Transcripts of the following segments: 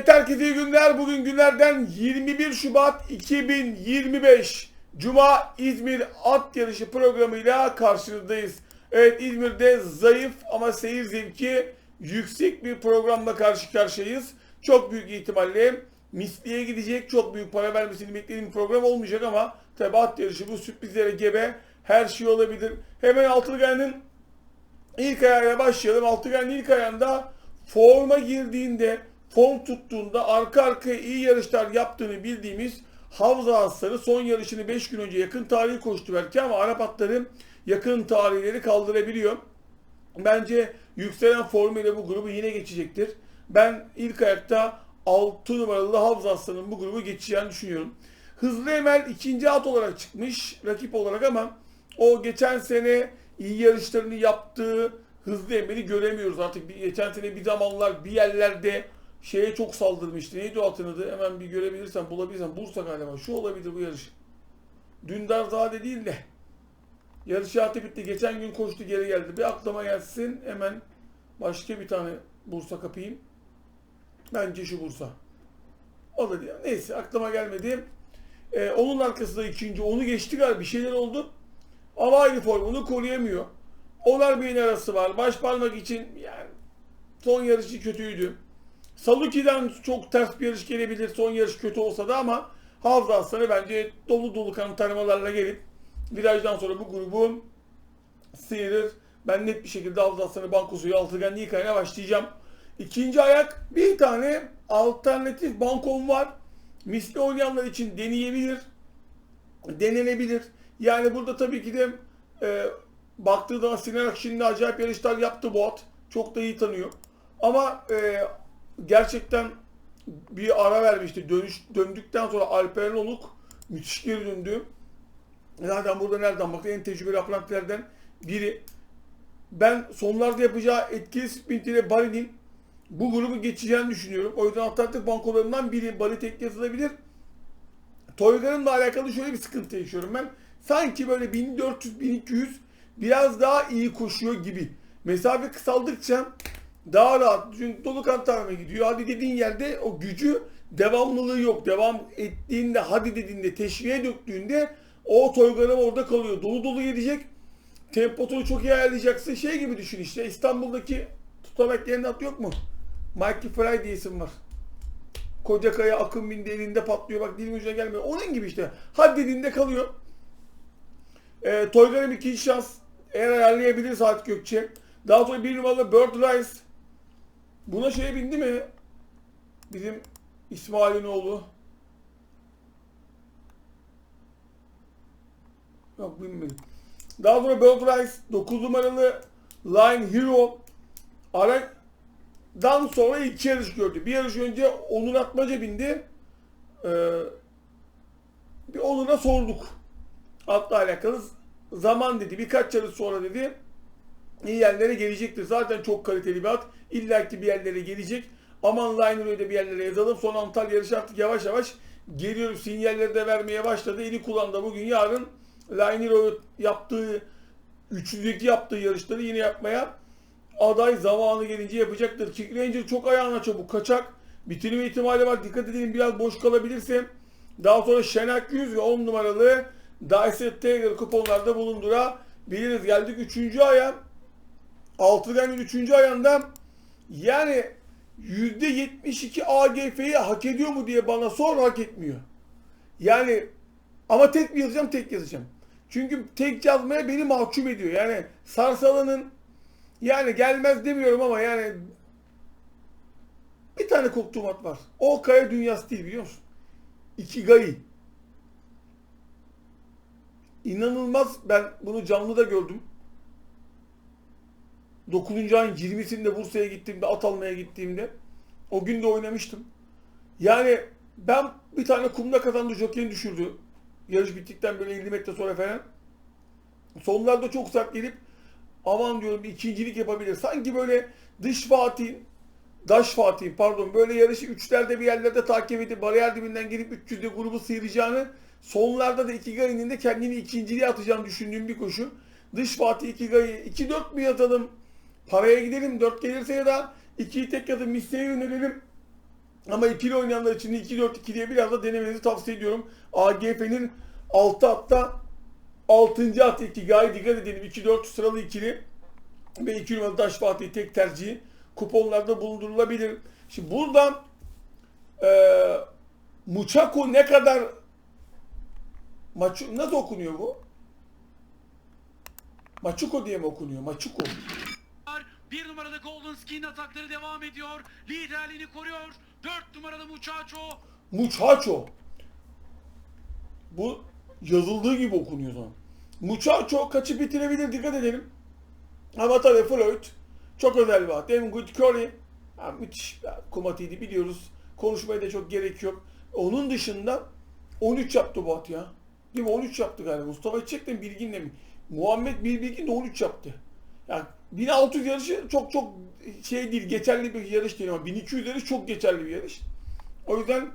Evet herkese iyi günler. Bugün günlerden 21 Şubat 2025 Cuma İzmir at yarışı programıyla karşınızdayız. Evet İzmir'de zayıf ama seyir zevki yüksek bir programla karşı karşıyayız. Çok büyük ihtimalle misliye gidecek, çok büyük para vermesini beklediğim program olmayacak ama tabi at yarışı bu sürprizlere gebe her şey olabilir. Hemen Altılgay'ın İlk ayağıyla başlayalım. Altıgen'in ilk ayağında forma girdiğinde, form tuttuğunda arka arkaya iyi yarışlar yaptığını bildiğimiz Havza Asları son yarışını 5 gün önce yakın tarihi koştu belki ama Arap atları yakın tarihleri kaldırabiliyor. Bence yükselen formuyla bu grubu yine geçecektir. Ben ilk ayakta 6 numaralı Havza Aslan'ın bu grubu geçeceğini düşünüyorum. Hızlı Emel ikinci at olarak çıkmış rakip olarak ama o geçen sene iyi yarışlarını yaptığı Hızlı Emel'i göremiyoruz artık. Geçen sene bir zamanlar bir yerlerde şeye çok saldırmıştı. Neydi o atın adı? Hemen bir görebilirsen bulabilirsen. Bursa galiba. Şu olabilir bu yarış. Dündarzade değil de. Yarış hayatı bitti. Geçen gün koştu geri geldi. Bir aklıma gelsin. Hemen başka bir tane Bursa kapayım. Bence şu Bursa. O da diyor. Neyse aklıma gelmedi. Ee, onun arkasında ikinci. Onu geçti galiba. Bir şeyler oldu. Ama aynı formunu koruyamıyor. Onar beyin arası var. Baş parmak için yani son yarışı kötüydü. Saluki'den çok ters bir yarış gelebilir. Son yarış kötü olsa da ama Havza Aslanı bence dolu dolu kanıtlarmalarla gelip virajdan sonra bu grubu sıyırır. Ben net bir şekilde Havza Aslanı bankosuyu altıgenli yıkayına başlayacağım. İkinci ayak bir tane alternatif bankom var. Misli oynayanlar için deneyebilir. Denenebilir. Yani burada tabii ki de e, baktığı zaman Sinan Akşin'le acayip yarışlar yaptı bu at. Çok da iyi tanıyor. Ama e, gerçekten bir ara vermişti. Dönüş, döndükten sonra Alperen Oluk müthiş geri döndü. Zaten burada nereden bakın en tecrübeli aprantilerden biri. Ben sonlarda yapacağı etkili sprint ile Bari'nin bu grubu geçeceğini düşünüyorum. O yüzden alternatif bankolarından biri Bari tek yazılabilir. Toygar'ınla alakalı şöyle bir sıkıntı yaşıyorum ben. Sanki böyle 1400-1200 biraz daha iyi koşuyor gibi. Mesafe kısaldıkça daha rahat. Çünkü dolu kantarına gidiyor. Hadi dediğin yerde o gücü devamlılığı yok. Devam ettiğinde hadi dediğinde teşviğe döktüğünde o toygarı orada kalıyor. Dolu dolu gidecek. Temposunu çok iyi ayarlayacaksın. Şey gibi düşün işte İstanbul'daki tutanak yerinde at yok mu? Mikey Fry diye isim var. Koca kaya akın bindi elinde patlıyor. Bak dilim ucuna gelmiyor. Onun gibi işte. Hadi dediğinde kalıyor. E, Toygar'ın ikinci şans. Eğer ayarlayabilir Saat Gökçe. Daha sonra bir numaralı Bird Rice. Buna şeye bindi mi? Bizim İsmail'in oğlu. Yok bilmedim. Daha sonra Bird Rice 9 numaralı Line Hero. Aradan sonra iki yarış gördü. Bir yarış önce Onur Atmaca bindi. Ee, bir Onur'a sorduk. Atla alakalı zaman dedi. Birkaç yarış sonra dedi. İyi yerlere gelecektir. Zaten çok kaliteli bir at. İlla ki bir yerlere gelecek. Aman Liner'ı da bir yerlere yazalım. Son Antalya yarışı artık yavaş yavaş geliyor. Sinyalleri de vermeye başladı. Eli kullandı bugün yarın Liner'ı yaptığı üçlülük yaptığı yarışları yine yapmaya aday zamanı gelince yapacaktır. Kick Ranger çok ayağına çabuk kaçak. Bitirme ihtimali var. Dikkat edelim biraz boş kalabilirse. Daha sonra Şenak 100 ve 10 numaralı Dyson Taylor kuponlarda bulundurabiliriz. Geldik 3. aya. Altıgan'ın 3. ayağında yani %72 AGF'yi hak ediyor mu diye bana sor hak etmiyor. Yani ama tek mi yazacağım tek yazacağım. Çünkü tek yazmaya beni mahcup ediyor. Yani Sarsalan'ın yani gelmez demiyorum ama yani bir tane korktuğum at var. O kaya dünyası değil biliyor musun? Ikigai. İnanılmaz ben bunu canlıda gördüm. 9. ayın 20'sinde Bursa'ya gittiğimde, at almaya gittiğimde o gün de oynamıştım. Yani ben bir tane kumda kazandı jokeyin düşürdü. Yarış bittikten böyle 50 metre sonra falan. Sonlarda çok sert gelip aman diyorum ikincilik yapabilir. Sanki böyle dış Fatih, Daş Fatih pardon böyle yarışı üçlerde bir yerlerde takip edip bariyer dibinden gelip 300'de grubu sıyıracağını sonlarda da iki de kendini ikinciliğe atacağını düşündüğüm bir koşu. Dış Fatih Ikigai'ye 2-4 mi yatalım? Paraya gidelim 4 gelirse ya da 2'yi tek yatıp Mistya'ya yönelelim. Ama ikili oynayanlar için 2-4-2 diye biraz da denemenizi tavsiye ediyorum. AGF'nin 6 hatta 6. at iki gayet dikkat edelim. 2-4 sıralı ikili ve 2 numaralı Taş Fatih tek tercihi kuponlarda bulundurulabilir. Şimdi buradan eee Muçako ne kadar Maçu nasıl okunuyor bu? Maçuko diye mi okunuyor? Maçuko. Bir numarada Golden Skin atakları devam ediyor. Liderliğini koruyor. Dört numaralı Muchacho. Muchacho. Bu yazıldığı gibi okunuyor zaman. Muchacho kaçı bitirebilir dikkat edelim. Ama tabii Floyd çok özel bir at. Good Curry. Ha, müthiş. Kumatiydi biliyoruz. Konuşmaya da çok gerek yok. Onun dışında 13 yaptı bu at ya. Değil mi? 13 yaptı galiba. Mustafa Çiçek'le Bilgin'le mi? Muhammed Bir Bilgin de 13 yaptı. Yani 1600 yarışı çok çok şey değil, geçerli bir yarış değil ama 1200 yarış çok geçerli bir yarış. O yüzden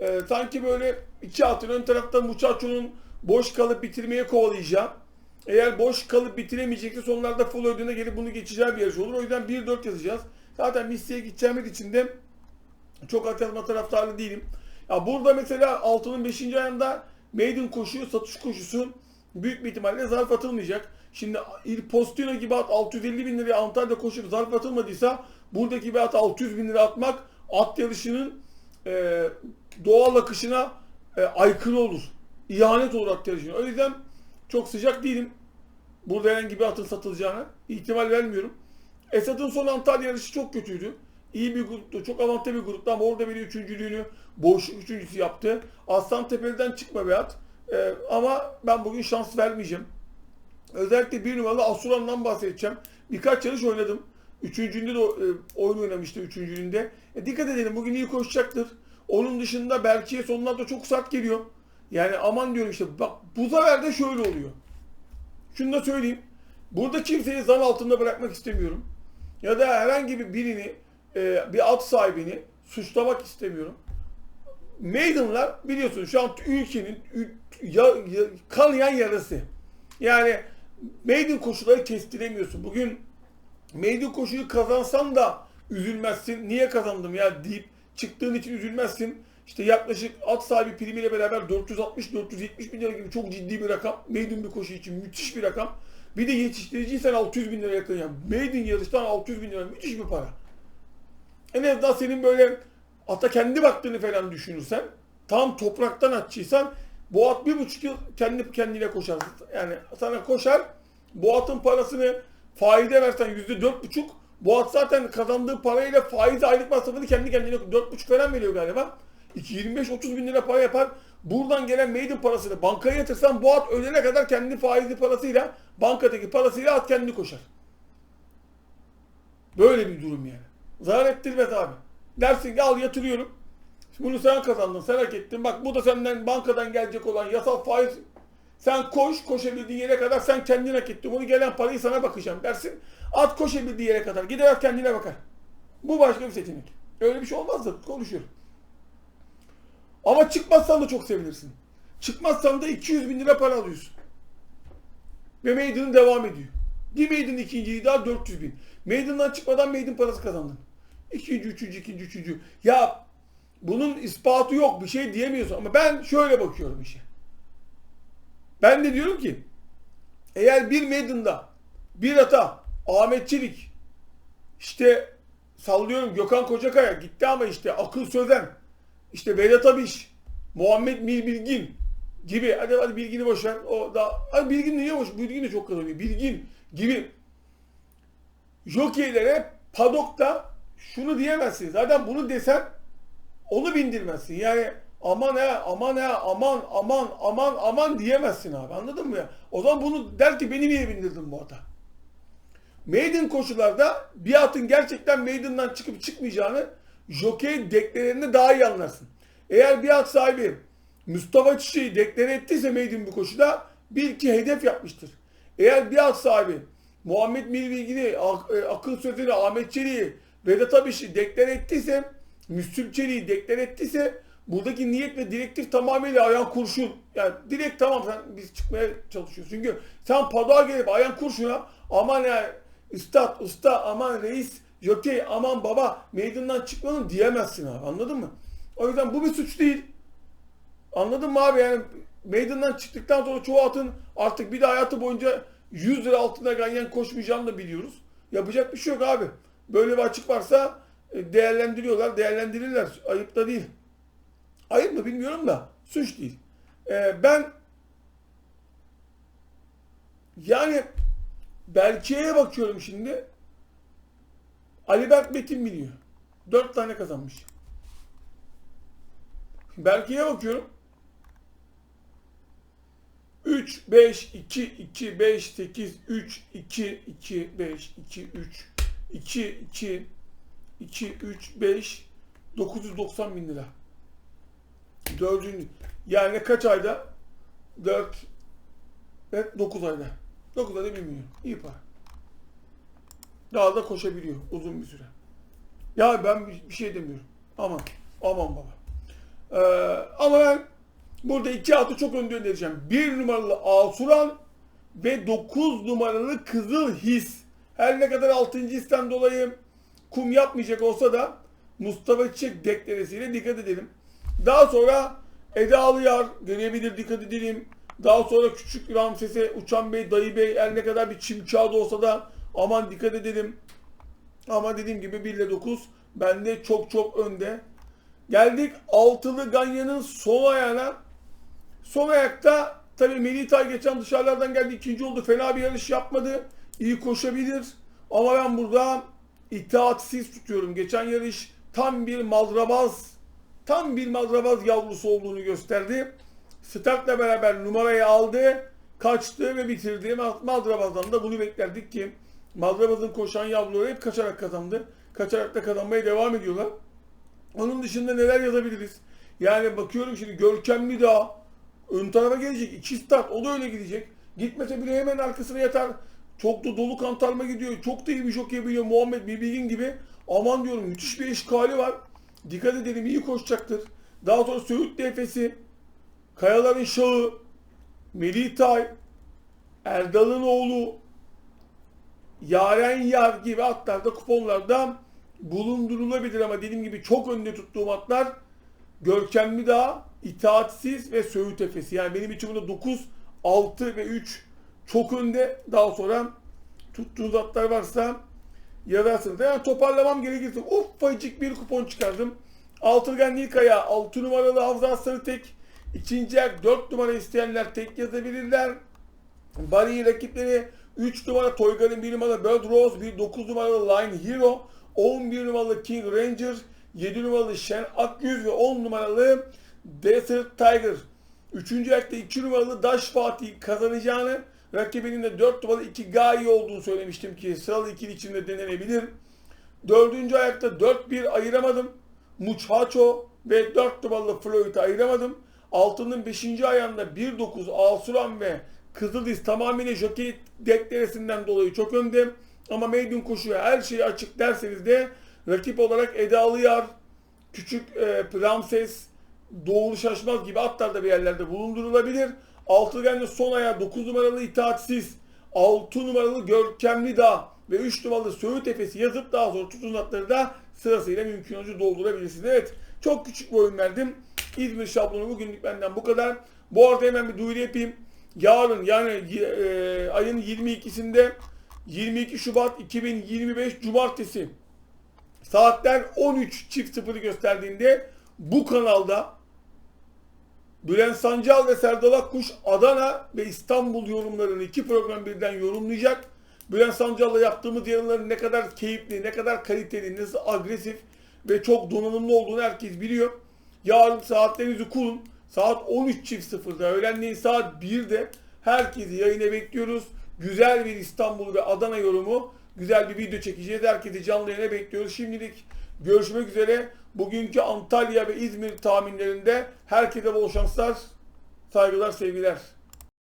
e, sanki böyle iki atın ön tarafta Muchacho'nun boş kalıp bitirmeye kovalayacağı. Eğer boş kalıp bitiremeyecekse sonlarda full ödüne gelip bunu geçeceği bir yarış olur. O yüzden 1-4 yazacağız. Zaten Missi'ye gideceğimiz için de çok at yazma taraftarı değilim. Ya burada mesela altının 5. ayında maiden koşuyor, satış koşusu büyük bir ihtimalle zarf atılmayacak. Şimdi Il Postino gibi at 650 bin liraya Antalya koşup zarf atılmadıysa buradaki bir at 600 bin lira atmak at yarışının e, doğal akışına e, aykırı olur. İhanet olur at yarışına. O yüzden çok sıcak değilim. Burada herhangi bir atın satılacağına ihtimal vermiyorum. Esat'ın son Antalya yarışı çok kötüydü. İyi bir gruptu. Çok avantajlı bir gruptu ama orada bir üçüncülüğünü boş üçüncüsü yaptı. Aslan Tepeli'den çıkma bir at. Ee, ama ben bugün şans vermeyeceğim. Özellikle bir numaralı Asuran'dan bahsedeceğim. Birkaç yarış oynadım. Üçüncünde de e, oyun oynamıştı üçüncülüğünde. E, dikkat edelim bugün iyi koşacaktır. Onun dışında belki sonlarda çok sert geliyor. Yani aman diyorum işte bak bu sefer de şöyle oluyor. Şunu da söyleyeyim. Burada kimseyi zan altında bırakmak istemiyorum. Ya da herhangi bir birini, e, bir at sahibini suçlamak istemiyorum. Maiden'lar biliyorsunuz şu an ülkenin ül- ya, ya, kanayan yarası. Yani maiden koşuları kestiremiyorsun. Bugün maiden koşuyu kazansan da üzülmezsin. Niye kazandım ya deyip çıktığın için üzülmezsin. İşte yaklaşık at sahibi primiyle beraber 460-470 bin lira gibi çok ciddi bir rakam. Maiden bir koşu için müthiş bir rakam. Bir de yetiştiriciysen 600 bin lira yakın yani. Maiden yarıştan 600 bin lira müthiş bir para. En azından senin böyle ata kendi baktığını falan düşünürsen, tam topraktan atçıysan bu at bir buçuk yıl kendi kendine koşar. Yani sana koşar, bu atın parasını faide versen yüzde dört buçuk, bu at zaten kazandığı parayla faiz aylık masrafını kendi kendine dört buçuk falan veriyor galiba. 25-30 bin lira para yapar. Buradan gelen maiden parasını bankaya yatırsan bu at ölene kadar kendi faizli parasıyla, bankadaki parasıyla at kendi koşar. Böyle bir durum yani. Zarar ettirmez abi. Dersin ki al yatırıyorum. Bunu sen kazandın, sen hak ettin. Bak bu da senden bankadan gelecek olan yasal faiz. Sen koş, koşabildiğin yere kadar sen kendin hak ettin. Bunu gelen parayı sana bakacağım dersin. At koşabildiği yere kadar. Gider kendine bakar. Bu başka bir seçenek. Öyle bir şey olmaz da konuşuyorum. Ama çıkmazsan da çok sevinirsin. Çıkmazsan da 200 bin lira para alıyorsun. Ve Maiden'ın devam ediyor. Bir Maiden ikinciyi daha 400 bin. Maiden'dan çıkmadan Maiden parası kazandın. İkinci, üçüncü, ikinci, üçüncü. Ya bunun ispatı yok. Bir şey diyemiyorsun. Ama ben şöyle bakıyorum işe. Ben de diyorum ki eğer bir Maiden'da bir ata Ahmet Çelik işte sallıyorum Gökhan Kocakaya gitti ama işte Akıl Sözen işte Vedat Abiş Muhammed Mir Bilgin gibi hadi hadi Bilgin'i boş. O da hadi Bilgin niye boş? Bilgin de çok kazanıyor. Bilgin gibi jokeylere padokta şunu diyemezsin. Zaten bunu desen onu bindirmezsin. Yani aman ha aman ha aman aman aman aman diyemezsin abi anladın mı ya? O zaman bunu der ki beni niye bindirdin bu ata? Maiden koşularda bir atın gerçekten Maiden'dan çıkıp çıkmayacağını jokey deklerinde daha iyi anlarsın. Eğer bir at sahibi Mustafa Çiçek'i deklare ettiyse Maiden bir koşuda bil ki hedef yapmıştır. Eğer bir at sahibi Muhammed Milbilgi'ni, Ak- e, Akıl Sözü'nü, Ahmet Çelik'i, Vedat Abiş'i deklare ettiyse, Müslüm Çelik'i deklare ettiyse buradaki niyet ve direktif tamamıyla ayağın kurşun. Yani direkt tamam sen biz çıkmaya çalışıyoruz. Çünkü sen padoğa gelip ayağın kurşuna aman ya üstad, usta, aman reis jokey aman baba meydandan çıkmanın diyemezsin abi anladın mı? O yüzden bu bir suç değil. Anladın mı abi yani meydandan çıktıktan sonra çoğu atın artık bir de hayatı boyunca 100 lira altında ganyan koşmayacağını da biliyoruz. Yapacak bir şey yok abi. Böyle bir açık varsa e, değerlendiriyorlar, değerlendirirler. Ayıp da değil. Ayıp mı bilmiyorum da suç değil. Ee, ben yani Belkiye'ye bakıyorum şimdi. Ali Berk Metin biliyor. Dört tane kazanmış. Belkiye'ye bakıyorum. 3, 5, 2, 2, 5, 8, 3, 2, 2, 5, 2, 3, 2, 2, 2, 3, 5, 990 bin lira. Dördüncü. Yani kaç ayda? 4, evet 9 ayda. 9 ayda 1 milyon. İyi para. Daha da koşabiliyor uzun bir süre. Ya ben bir, bir şey demiyorum. Aman. Aman baba. Ee, ama ben burada iki atı çok önde önereceğim. 1 numaralı Asuran ve 9 numaralı Kızıl His. Her ne kadar 6. histen dolayı kum yapmayacak olsa da Mustafa Çiçek deklaresiyle dikkat edelim. Daha sonra Eda Alıyar gelebilir dikkat edelim. Daha sonra Küçük Ramses'e Uçan Bey, Dayı Bey her ne kadar bir çim kağıdı olsa da aman dikkat edelim. Ama dediğim gibi 1 ile 9 bende çok çok önde. Geldik altılı Ganyan'ın son ayağına. Son ayakta tabii Melitay geçen dışarılardan geldi ikinci oldu. Fena bir yarış yapmadı. İyi koşabilir. Ama ben burada itaatsiz tutuyorum. Geçen yarış tam bir malrabaz tam bir malrabaz yavrusu olduğunu gösterdi. Startla beraber numarayı aldı, kaçtı ve bitirdi. Maldrabaz'dan da bunu beklerdik ki Maldrabaz'ın koşan yavruları hep kaçarak kazandı. Kaçarak da kazanmaya devam ediyorlar. Onun dışında neler yazabiliriz? Yani bakıyorum şimdi Görkemli Dağ ön tarafa gelecek. İki start o da öyle gidecek. Gitmese bile hemen arkasına yatar. Çok da dolu kantarma gidiyor. Çok da iyi bir jockey biliyor Muhammed Bilgin gibi. Aman diyorum müthiş bir eşkali var. Dikkat edelim iyi koşacaktır. Daha sonra Söğüt Nefesi, Kayaların Şahı, Melih Tay, Erdal'ın oğlu, Yaren Yar gibi atlarda kuponlarda bulundurulabilir ama dediğim gibi çok önde tuttuğum atlar Görkemli Dağ, İtaatsiz ve Söğüt Efesi. Yani benim için burada 9, 6 ve 3 çok önde. Daha sonra tuttuğunuz atlar varsa yazarsınız. Yani toparlamam gerekirse ufacık bir kupon çıkardım. Altırgan Nilkaya 6 numaralı Havza Sarıtek. ikinci ayak 4 numara isteyenler tek yazabilirler. Bari rakipleri 3 numara Toygar'ın 1 numaralı Bird Rose, 1 9 numaralı Line Hero, 11 numaralı King Ranger, 7 numaralı Shen Akyüz ve 10 numaralı Desert Tiger. 3. ayakta 2 numaralı Dash Fatih kazanacağını, rakibinin de 4 numaralı 2 Gayi olduğunu söylemiştim ki sıralı ikili içinde denenebilir. 4. ayakta 4-1 ayıramadım. Muchacho ve 4 numaralı Floyd'u ayıramadım. Altının 5. ayağında 1-9 Asuran ve Kızıldız tamamıyla jockey deklaresinden dolayı çok önde. Ama Maiden koşuya her şeyi açık derseniz de rakip olarak Eda Alıyar, Küçük e, Ramses, Doğulu Şaşmaz gibi atlar da bir yerlerde bulundurulabilir. Altıgen'de son ayağı 9 numaralı itaatsiz, 6 numaralı Görkemli Dağ ve 3 numaralı Söğüt Efesi yazıp daha sonra tutun atları da sırasıyla mümkün olunca doldurabilirsiniz. Evet çok küçük bir oyun verdim. İzmir şablonu bugünlük benden bu kadar. Bu arada hemen bir duyuru yapayım. Yarın yani e, ayın 22'sinde 22 Şubat 2025 Cumartesi saatler 13 çift sıfırı gösterdiğinde bu kanalda Bülent Sancal ve Serdal Akkuş Adana ve İstanbul yorumlarını iki program birden yorumlayacak. Bülent Sancal'la yaptığımız yayınların ne kadar keyifli, ne kadar kaliteli, nasıl agresif ve çok donanımlı olduğunu herkes biliyor. Yarın saatlerinizi kurun. Saat 13.00'da öğlenleyin saat 1'de herkesi yayına bekliyoruz. Güzel bir İstanbul ve Adana yorumu, güzel bir video çekeceğiz. Herkesi canlı yayına bekliyoruz. Şimdilik görüşmek üzere. Bugünkü Antalya ve İzmir tahminlerinde herkese bol şanslar, saygılar, sevgiler.